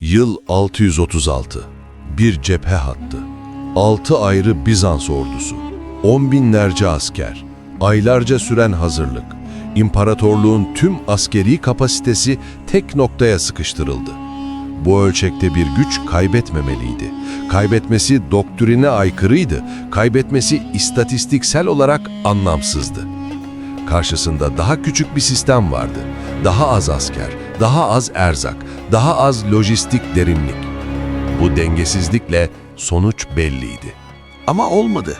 Yıl 636. Bir cephe hattı. Altı ayrı Bizans ordusu. On binlerce asker. Aylarca süren hazırlık. İmparatorluğun tüm askeri kapasitesi tek noktaya sıkıştırıldı. Bu ölçekte bir güç kaybetmemeliydi. Kaybetmesi doktrine aykırıydı. Kaybetmesi istatistiksel olarak anlamsızdı. Karşısında daha küçük bir sistem vardı. Daha az asker, daha az erzak, daha az lojistik derinlik. Bu dengesizlikle sonuç belliydi. Ama olmadı.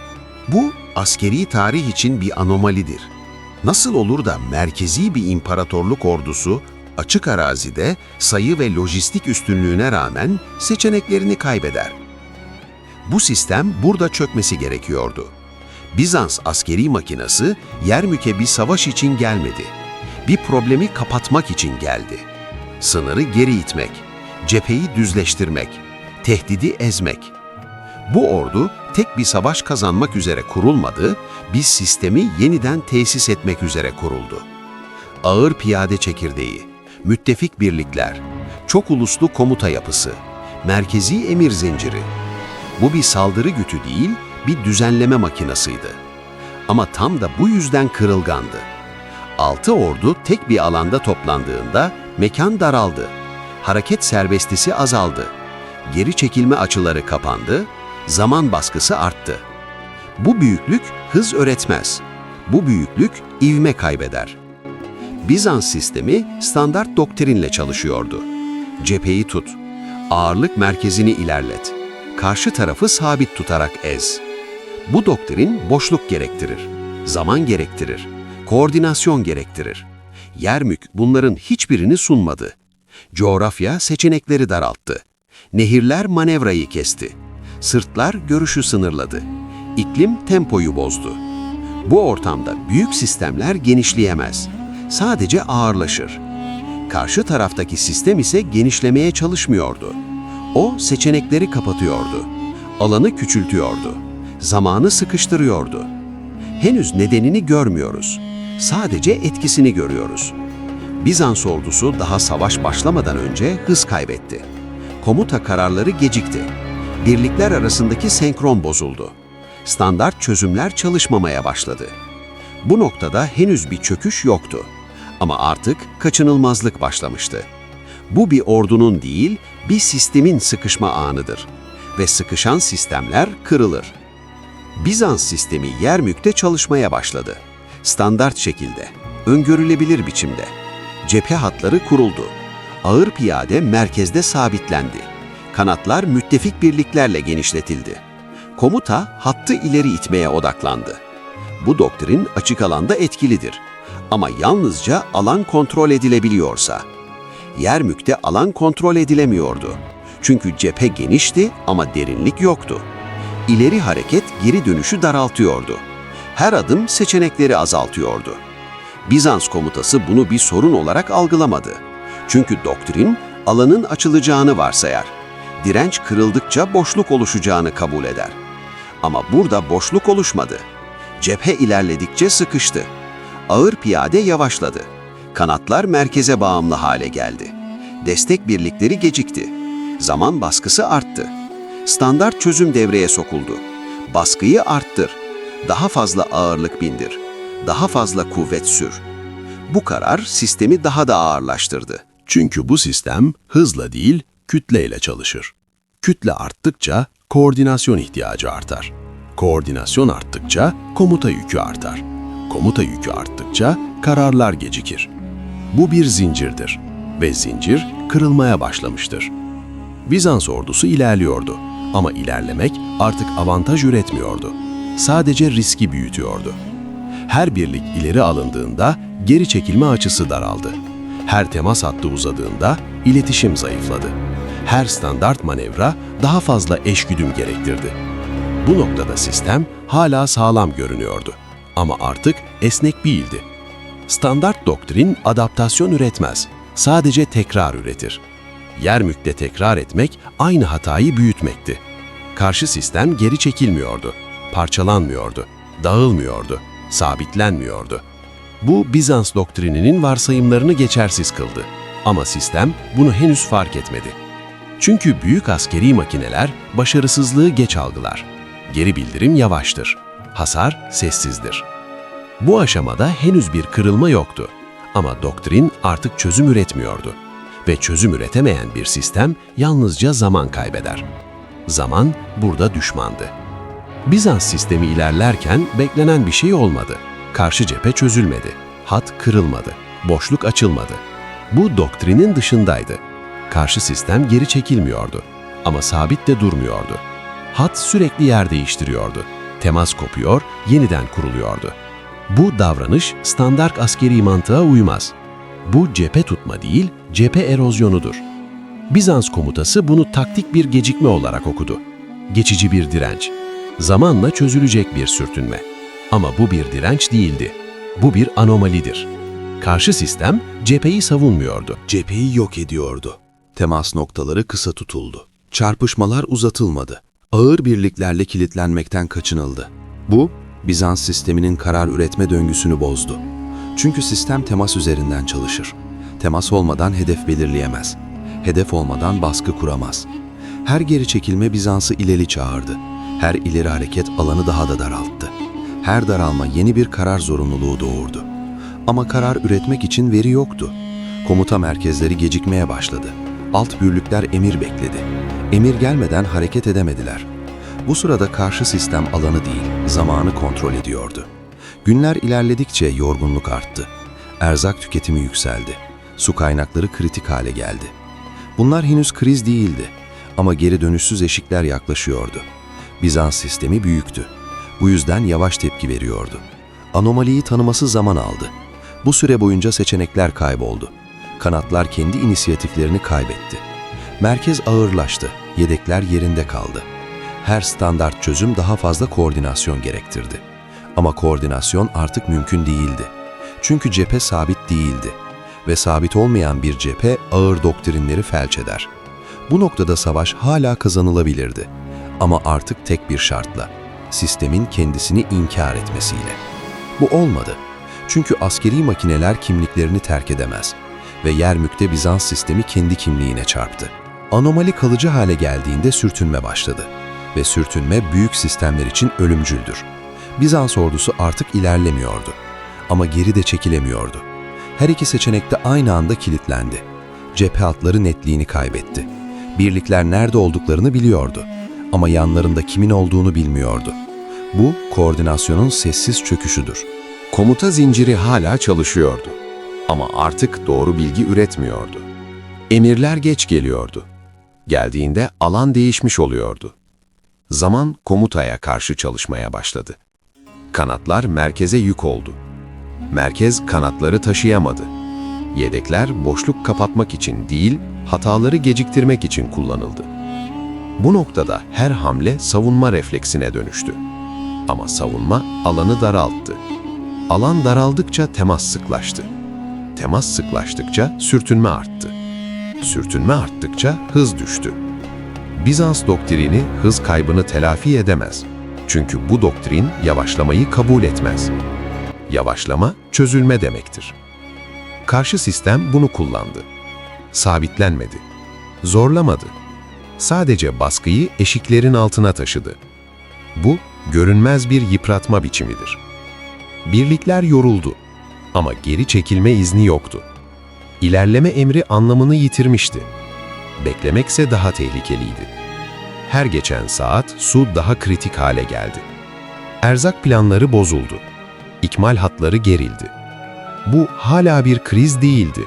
Bu askeri tarih için bir anomalidir. Nasıl olur da merkezi bir imparatorluk ordusu açık arazide sayı ve lojistik üstünlüğüne rağmen seçeneklerini kaybeder? Bu sistem burada çökmesi gerekiyordu. Bizans askeri makinası Yermük'e bir savaş için gelmedi. Bir problemi kapatmak için geldi. Sınırı geri itmek, cepheyi düzleştirmek, tehdidi ezmek. Bu ordu tek bir savaş kazanmak üzere kurulmadı, bir sistemi yeniden tesis etmek üzere kuruldu. Ağır piyade çekirdeği, müttefik birlikler, çok uluslu komuta yapısı, merkezi emir zinciri. Bu bir saldırı gütü değil, bir düzenleme makinasıydı. Ama tam da bu yüzden kırılgandı. Altı ordu tek bir alanda toplandığında mekan daraldı. Hareket serbestisi azaldı. Geri çekilme açıları kapandı, zaman baskısı arttı. Bu büyüklük hız öğretmez. Bu büyüklük ivme kaybeder. Bizans sistemi standart doktrinle çalışıyordu. Cepheyi tut, ağırlık merkezini ilerlet, karşı tarafı sabit tutarak ez. Bu doktrin boşluk gerektirir, zaman gerektirir, koordinasyon gerektirir. Yermük bunların hiçbirini sunmadı. Coğrafya seçenekleri daralttı. Nehirler manevrayı kesti. Sırtlar görüşü sınırladı. İklim tempoyu bozdu. Bu ortamda büyük sistemler genişleyemez. Sadece ağırlaşır. Karşı taraftaki sistem ise genişlemeye çalışmıyordu. O seçenekleri kapatıyordu. Alanı küçültüyordu. Zamanı sıkıştırıyordu. Henüz nedenini görmüyoruz. Sadece etkisini görüyoruz. Bizans ordusu daha savaş başlamadan önce hız kaybetti. Komuta kararları gecikti. Birlikler arasındaki senkron bozuldu. Standart çözümler çalışmamaya başladı. Bu noktada henüz bir çöküş yoktu. Ama artık kaçınılmazlık başlamıştı. Bu bir ordunun değil, bir sistemin sıkışma anıdır. Ve sıkışan sistemler kırılır. Bizans sistemi Yermük'te çalışmaya başladı. Standart şekilde, öngörülebilir biçimde. Cephe hatları kuruldu. Ağır piyade merkezde sabitlendi. Kanatlar müttefik birliklerle genişletildi. Komuta hattı ileri itmeye odaklandı. Bu doktrin açık alanda etkilidir. Ama yalnızca alan kontrol edilebiliyorsa. Yermük'te alan kontrol edilemiyordu. Çünkü cephe genişti ama derinlik yoktu. İleri hareket geri dönüşü daraltıyordu. Her adım seçenekleri azaltıyordu. Bizans komutası bunu bir sorun olarak algılamadı. Çünkü doktrin alanın açılacağını varsayar. Direnç kırıldıkça boşluk oluşacağını kabul eder. Ama burada boşluk oluşmadı. Cephe ilerledikçe sıkıştı. Ağır piyade yavaşladı. Kanatlar merkeze bağımlı hale geldi. Destek birlikleri gecikti. Zaman baskısı arttı. Standart çözüm devreye sokuldu. Baskıyı arttır. Daha fazla ağırlık bindir. Daha fazla kuvvet sür. Bu karar sistemi daha da ağırlaştırdı. Çünkü bu sistem hızla değil, kütleyle çalışır. Kütle arttıkça koordinasyon ihtiyacı artar. Koordinasyon arttıkça komuta yükü artar. Komuta yükü arttıkça kararlar gecikir. Bu bir zincirdir ve zincir kırılmaya başlamıştır. Bizans ordusu ilerliyordu ama ilerlemek artık avantaj üretmiyordu. Sadece riski büyütüyordu. Her birlik ileri alındığında geri çekilme açısı daraldı. Her temas hattı uzadığında iletişim zayıfladı. Her standart manevra daha fazla eşgüdüm gerektirdi. Bu noktada sistem hala sağlam görünüyordu ama artık esnek değildi. Standart doktrin adaptasyon üretmez, sadece tekrar üretir. Yermük'te tekrar etmek aynı hatayı büyütmekti. Karşı sistem geri çekilmiyordu, parçalanmıyordu, dağılmıyordu, sabitlenmiyordu. Bu Bizans doktrininin varsayımlarını geçersiz kıldı. Ama sistem bunu henüz fark etmedi. Çünkü büyük askeri makineler başarısızlığı geç algılar. Geri bildirim yavaştır. Hasar sessizdir. Bu aşamada henüz bir kırılma yoktu. Ama doktrin artık çözüm üretmiyordu. Ve çözüm üretemeyen bir sistem yalnızca zaman kaybeder. Zaman burada düşmandı. Bizans sistemi ilerlerken beklenen bir şey olmadı. Karşı cephe çözülmedi. Hat kırılmadı. Boşluk açılmadı. Bu doktrinin dışındaydı. Karşı sistem geri çekilmiyordu. Ama sabit de durmuyordu. Hat sürekli yer değiştiriyordu. Temas kopuyor, yeniden kuruluyordu. Bu davranış standart askeri mantığa uymaz. Bu cephe tutma değil, cephe erozyonudur. Bizans komutası bunu taktik bir gecikme olarak okudu. Geçici bir direnç. Zamanla çözülecek bir sürtünme. Ama bu bir direnç değildi. Bu bir anomalidir. Karşı sistem cepheyi savunmuyordu. Cepheyi yok ediyordu. Temas noktaları kısa tutuldu. Çarpışmalar uzatılmadı. Ağır birliklerle kilitlenmekten kaçınıldı. Bu, Bizans sisteminin karar üretme döngüsünü bozdu. Çünkü sistem temas üzerinden çalışır. Temas olmadan hedef belirleyemez. Hedef olmadan baskı kuramaz. Her geri çekilme Bizans'ı ileri çağırdı. Her ileri hareket alanı daha da daralttı. Her daralma yeni bir karar zorunluluğu doğurdu. Ama karar üretmek için veri yoktu. Komuta merkezleri gecikmeye başladı. Alt bürlükler emir bekledi. Emir gelmeden hareket edemediler. Bu sırada karşı sistem alanı değil, zamanı kontrol ediyordu. Günler ilerledikçe yorgunluk arttı. Erzak tüketimi yükseldi. Su kaynakları kritik hale geldi. Bunlar henüz kriz değildi ama geri dönüşsüz eşikler yaklaşıyordu. Bizans sistemi büyüktü. Bu yüzden yavaş tepki veriyordu. Anomaliyi tanıması zaman aldı. Bu süre boyunca seçenekler kayboldu. Kanatlar kendi inisiyatiflerini kaybetti. Merkez ağırlaştı, yedekler yerinde kaldı. Her standart çözüm daha fazla koordinasyon gerektirdi. Ama koordinasyon artık mümkün değildi. Çünkü cephe sabit değildi. Ve sabit olmayan bir cephe ağır doktrinleri felç eder. Bu noktada savaş hala kazanılabilirdi. Ama artık tek bir şartla, sistemin kendisini inkar etmesiyle. Bu olmadı. Çünkü askeri makineler kimliklerini terk edemez ve Yermük'te Bizans sistemi kendi kimliğine çarptı. Anomali kalıcı hale geldiğinde sürtünme başladı ve sürtünme büyük sistemler için ölümcüldür. Bizans ordusu artık ilerlemiyordu ama geri de çekilemiyordu. Her iki seçenekte aynı anda kilitlendi. Cephe hatları netliğini kaybetti. Birlikler nerede olduklarını biliyordu ama yanlarında kimin olduğunu bilmiyordu. Bu koordinasyonun sessiz çöküşüdür. Komuta zinciri hala çalışıyordu. Ama artık doğru bilgi üretmiyordu. Emirler geç geliyordu. Geldiğinde alan değişmiş oluyordu. Zaman komutaya karşı çalışmaya başladı. Kanatlar merkeze yük oldu. Merkez kanatları taşıyamadı. Yedekler boşluk kapatmak için değil, hataları geciktirmek için kullanıldı. Bu noktada her hamle savunma refleksine dönüştü. Ama savunma alanı daralttı. Alan daraldıkça temas sıklaştı. Temas sıklaştıkça sürtünme arttı. Sürtünme arttıkça hız düştü. Bizans doktrini hız kaybını telafi edemez. Çünkü bu doktrin yavaşlamayı kabul etmez. Yavaşlama çözülme demektir. Karşı sistem bunu kullandı. Sabitlenmedi. Zorlamadı. Sadece baskıyı eşiklerin altına taşıdı. Bu görünmez bir yıpratma biçimidir. Birlikler yoruldu ama geri çekilme izni yoktu. İlerleme emri anlamını yitirmişti. Beklemekse daha tehlikeliydi. Her geçen saat su daha kritik hale geldi. Erzak planları bozuldu. İkmal hatları gerildi. Bu hala bir kriz değildi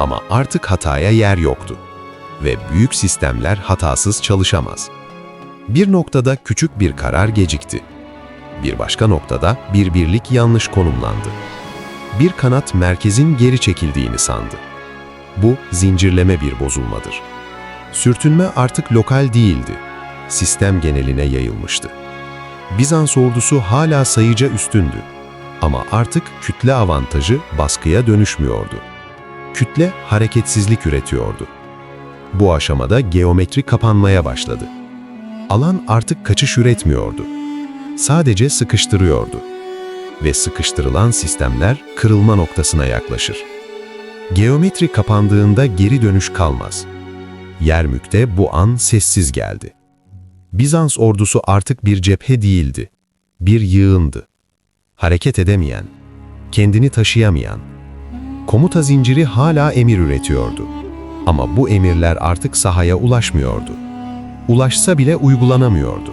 ama artık hataya yer yoktu ve büyük sistemler hatasız çalışamaz. Bir noktada küçük bir karar gecikti. Bir başka noktada bir birlik yanlış konumlandı. Bir kanat merkezin geri çekildiğini sandı. Bu zincirleme bir bozulmadır. Sürtünme artık lokal değildi. Sistem geneline yayılmıştı. Bizans ordusu hala sayıca üstündü. Ama artık kütle avantajı baskıya dönüşmüyordu. Kütle hareketsizlik üretiyordu. Bu aşamada geometri kapanmaya başladı. Alan artık kaçış üretmiyordu. Sadece sıkıştırıyordu. Ve sıkıştırılan sistemler kırılma noktasına yaklaşır. Geometri kapandığında geri dönüş kalmaz. Yermük'te bu an sessiz geldi. Bizans ordusu artık bir cephe değildi, bir yığındı. Hareket edemeyen, kendini taşıyamayan, komuta zinciri hala emir üretiyordu. Ama bu emirler artık sahaya ulaşmıyordu. Ulaşsa bile uygulanamıyordu.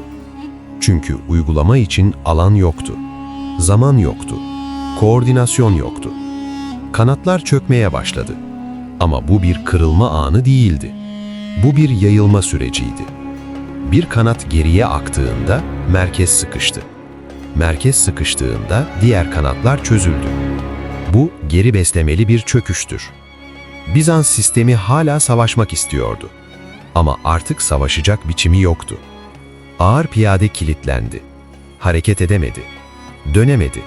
Çünkü uygulama için alan yoktu. Zaman yoktu. Koordinasyon yoktu. Kanatlar çökmeye başladı. Ama bu bir kırılma anı değildi. Bu bir yayılma süreciydi. Bir kanat geriye aktığında merkez sıkıştı. Merkez sıkıştığında diğer kanatlar çözüldü. Bu geri beslemeli bir çöküştür. Bizans sistemi hala savaşmak istiyordu. Ama artık savaşacak biçimi yoktu. Ağır piyade kilitlendi. Hareket edemedi. Dönemedi.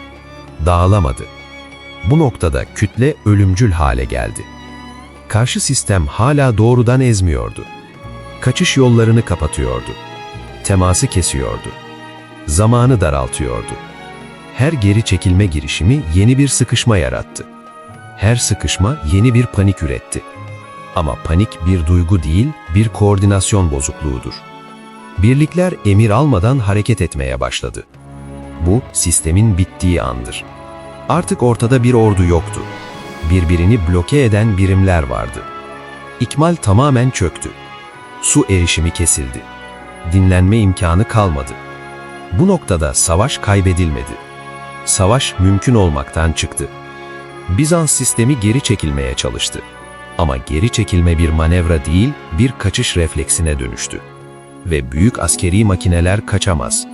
Dağılamadı. Bu noktada kütle ölümcül hale geldi. Karşı sistem hala doğrudan ezmiyordu. Kaçış yollarını kapatıyordu. Teması kesiyordu. Zamanı daraltıyordu. Her geri çekilme girişimi yeni bir sıkışma yarattı. Her sıkışma yeni bir panik üretti. Ama panik bir duygu değil, bir koordinasyon bozukluğudur. Birlikler emir almadan hareket etmeye başladı. Bu sistemin bittiği andır. Artık ortada bir ordu yoktu. Birbirini bloke eden birimler vardı. İkmal tamamen çöktü. Su erişimi kesildi. Dinlenme imkanı kalmadı. Bu noktada savaş kaybedilmedi. Savaş mümkün olmaktan çıktı. Bizans sistemi geri çekilmeye çalıştı. Ama geri çekilme bir manevra değil, bir kaçış refleksine dönüştü. Ve büyük askeri makineler kaçamaz.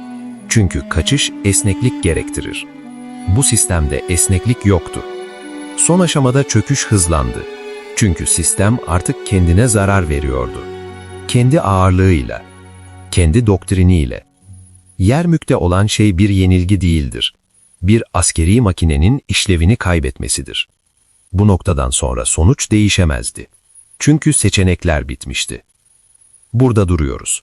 Çünkü kaçış esneklik gerektirir. Bu sistemde esneklik yoktu. Son aşamada çöküş hızlandı. Çünkü sistem artık kendine zarar veriyordu. Kendi ağırlığıyla, kendi doktriniyle. Yermük'te olan şey bir yenilgi değildir. Bir askeri makinenin işlevini kaybetmesidir. Bu noktadan sonra sonuç değişemezdi. Çünkü seçenekler bitmişti. Burada duruyoruz.